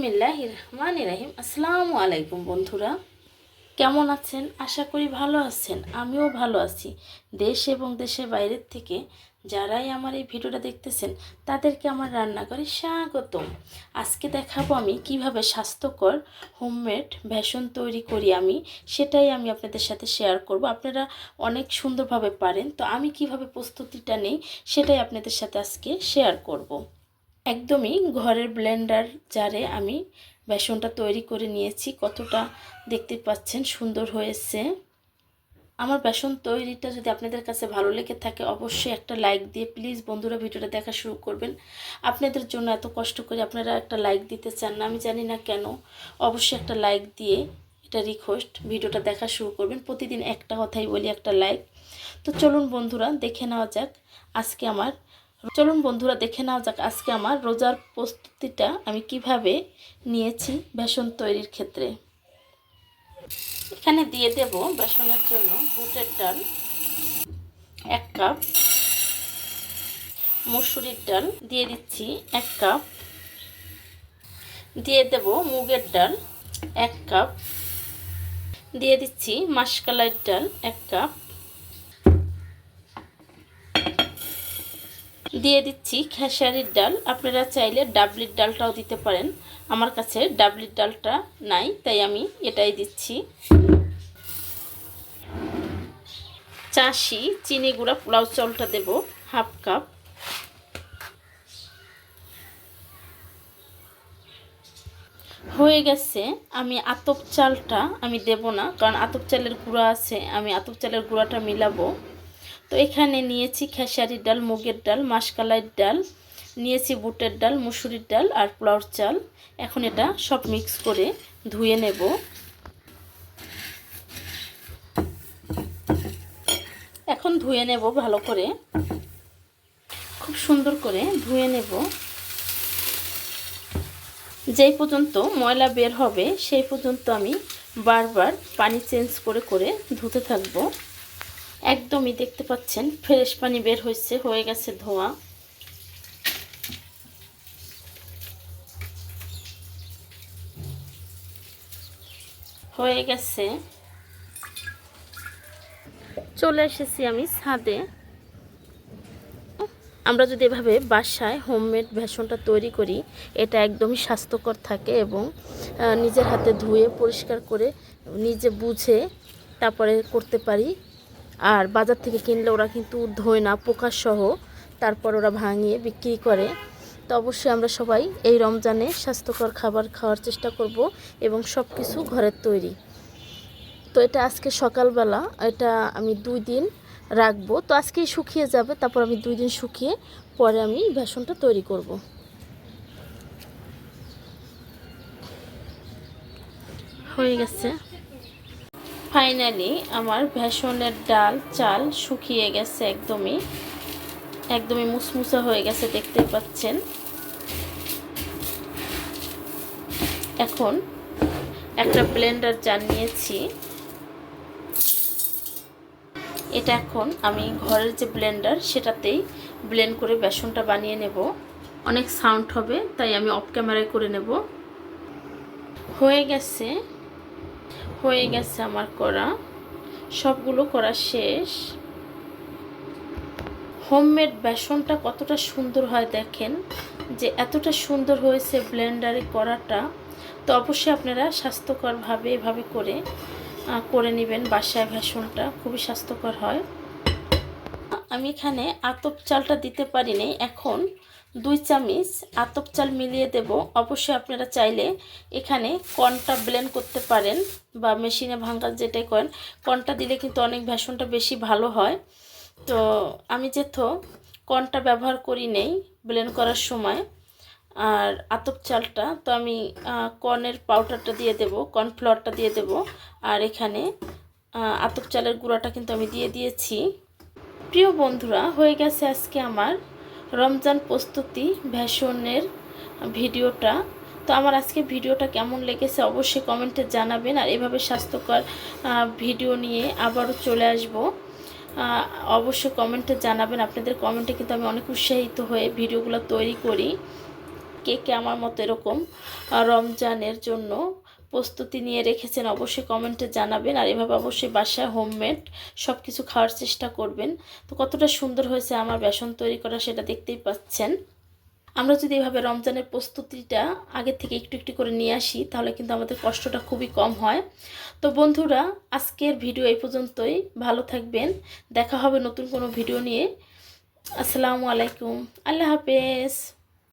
বিসমিল্লাহ রহমান রাহিম। আসসালামু আলাইকুম বন্ধুরা। কেমন আছেন? আশা করি ভালো আছেন। আমিও ভালো আছি। দেশ এবং দেশের বাইরের থেকে যারাই আমার এই ভিডিওটা দেখতেছেন, তাদেরকে আমার রান্নাঘরে স্বাগতম। আজকে দেখাবো আমি কীভাবে স্বাস্থ্যকর হোমমেড ভেষণ তৈরি করি আমি, সেটাই আমি আপনাদের সাথে শেয়ার করব। আপনারা অনেক সুন্দরভাবে পারেন। তো আমি কীভাবে প্রস্তুতিটা নেই, সেটাই আপনাদের সাথে আজকে শেয়ার করব। একদমই ঘরের ব্লেন্ডার জারে আমি বেসনটা তৈরি করে নিয়েছি। কতটা দেখতে পাচ্ছেন, সুন্দর হয়েছে। আমার বেসন তৈরিটা যদি আপনাদের কাছে ভালো লেগে থাকে, অবশ্যই একটা লাইক দিয়ে প্লিজ বন্ধুরা ভিডিওটা দেখা শুরু করবেন। আপনাদের জন্য এত কষ্ট করে আপনারা একটা লাইক দিতে চান না, আমি জানি না কেন। অবশ্যই একটা লাইক দিয়ে এটা রিকোয়েস্ট ভিডিওটা দেখা শুরু করবেন। প্রতিদিন একটা কথাই বলি, একটা লাইক তো চলুন বন্ধুরা, দেখে নেওয়া যাক আজকে আমার চলুন বন্ধুরা দেখে নাও যাক আজকে আমার রোজার প্রস্তুতিটা আমি কীভাবে নিয়েছি বেসন তৈরির ক্ষেত্রে। এখানে দিয়ে দেব বেসনের জন্য বুটের ডাল, এক কাপ মুসুরির ডাল, দিয়ে দিচ্ছি এক কাপ। দিয়ে দেব মুগের ডাল, এক কাপ। দিয়ে দিচ্ছি মাসকালাইয়ের ডাল, এক কাপ। দিয়ে দিচ্ছি খেসারির ডাল। আপনারা চাইলে ডাবলির ডালটাও দিতে পারেন। আমার কাছে ডাবলির ডালটা নাই, তাই আমি এটাই দিচ্ছি। চাষি চিনি গুঁড়া পোলাও চালটা দেব, হাফ কাপ। হয়ে গেছে, আমি আতপ চালটা আমি দেব না, কারণ আতপ চালের গুঁড়া আছে, আমি আতপ চালের গুঁড়াটা মিলাবো। তো এখানে নিয়েছি খেসারির ডাল, মুগের ডাল, মাসকালাইয়ের ডাল, নিয়েছি বুটের ডাল, মুসুরির ডাল আর পোলাওর চাল। এখন এটা সব মিক্স করে ধুয়ে নেব। এখন ধুয়ে নেব ভালো করে। খুব সুন্দর করে ধুয়ে নেব। যেই পর্যন্ত ময়লা বের হবে, সেই পর্যন্ত আমি বারবার পানি চেঞ্জ করে করে ধুতে থাকব। একদমই দেখতে পাচ্ছেন, ফ্রেশ পানি বের হয়েছে, হয়ে গেছে ধোয়া। হয়ে গেছে। চলে এসেছি আমি ছাদে। আমরা যদি এভাবে বাসায় হোমমেড ভেষণটা তৈরি করি, এটা একদমই স্বাস্থ্যকর থাকে এবং নিজের হাতে ধুয়ে পরিষ্কার করে নিজে বুঝে তারপরে করতে পারি। আর বাজার থেকে কিনলে ওরা কিন্তু ধোয় না পোকাসহ তারপর ওরা ভাঙিয়ে বিক্রি করে। তো অবশ্যই আমরা সবাই এই রমজানে স্বাস্থ্যকর খাবার খাওয়ার চেষ্টা করব এবং সব কিছু ঘরের তৈরি। তো এটা আজকে সকালবেলা, এটা আমি দুই দিন রাখব। তো আজকেই শুকিয়ে যাবে, তারপর আমি দুই দিন শুকিয়ে পরে আমি বেসনটা তৈরি করব। হয়ে গেছে। ফাইনালি আমার ভেষনের ডাল, চাল শুকিয়ে গেছে একদমই। একদমই মুসমুসা হয়ে গেছে দেখতে পাচ্ছেন। এখন একটা ব্লেন্ডার জার নিয়েছি। এটা এখন আমি ঘরের যে ব্লেন্ডার সেটাতেই ব্লেন্ড করে বেসনটা বানিয়ে নেব। অনেক সাউন্ড হবে, তাই আমি অফ ক্যামেরায় করে নেব। হয়ে গেছে হয়ে গেছে আমার করা। সবগুলো করা শেষ। হোমমেড বেসনটা কতটা সুন্দর হয় দেখেন। যে এতটা সুন্দর হয়েছে ব্লেন্ডারে করাটা, তো অবশ্যই আপনারা স্বাস্থ্যকরভাবে এভাবে করে করে নেবেন বাসায় বেসনটা। খুবই স্বাস্থ্যকর হয়। আমি এখানে আতপ চালটা দিতে পারিনি। এখন দুই চামচ আতপ চাল মিলিয়ে দেব। অবশ্যই আপনারা চাইলে এখানে কনটা ব্লেন্ড করতে পারেন বা মেশিনে ভাঙ্গা যেটাই করেন। কনটা দিলে কিন্তু অনেক ভেষণটা বেশি ভালো হয়। তো আমি যেহেতু কনটা ব্যবহার করি নেই ব্লেন্ড করার সময় আর আতপ চালটা, তো আমি কর্নের পাউডারটা দিয়ে দেব কর্নফ্লাওয়ারটা দিয়ে দেব। আর এখানে আতপ চালের গুঁড়াটা কিন্তু আমি দিয়ে দিয়েছি। প্রিয় বন্ধুরা, হয়ে গেছে আজকে আমার রমজান প্রস্তুতি ভ্যাসনের ভিডিওটা। তো আমার আজকে ভিডিওটা কেমন লেগেছে অবশ্যই কমেন্টে জানাবেন। আর এভাবে স্বাস্থ্যকর ভিডিও নিয়ে আবারও চলে আসব। অবশ্যই কমেন্টে জানাবেন। আপনাদের কমেন্টে কিন্তু আমি অনেক উৎসাহিত হয়ে ভিডিওগুলো তৈরি করি। কে কে আমার মতো এরকম রমজানের জন্য প্রস্তুতি নিয়ে রেখেছেন, অবশ্যই কমেন্টে জানাবেন। আর এভাবে অবশ্যই বাসায় হোমমেড সব কিছু খাওয়ার চেষ্টা করবেন। তো কতটা সুন্দর হয়েছে আমার বেসন তৈরি করা, সেটা দেখতেই পাচ্ছেন। আমরা যদি এভাবে রমজানের প্রস্তুতিটা আগে থেকে একটু একটু করে নিয়ে আসি, তাহলে কিন্তু আমাদের কষ্টটা খুবই কম হয়। তো বন্ধুরা, আজকের ভিডিও এই পর্যন্তই। ভালো থাকবেন। দেখা হবে নতুন কোনো ভিডিও নিয়ে। আসসালামু আলাইকুম। আল্লাহ হাফেজ।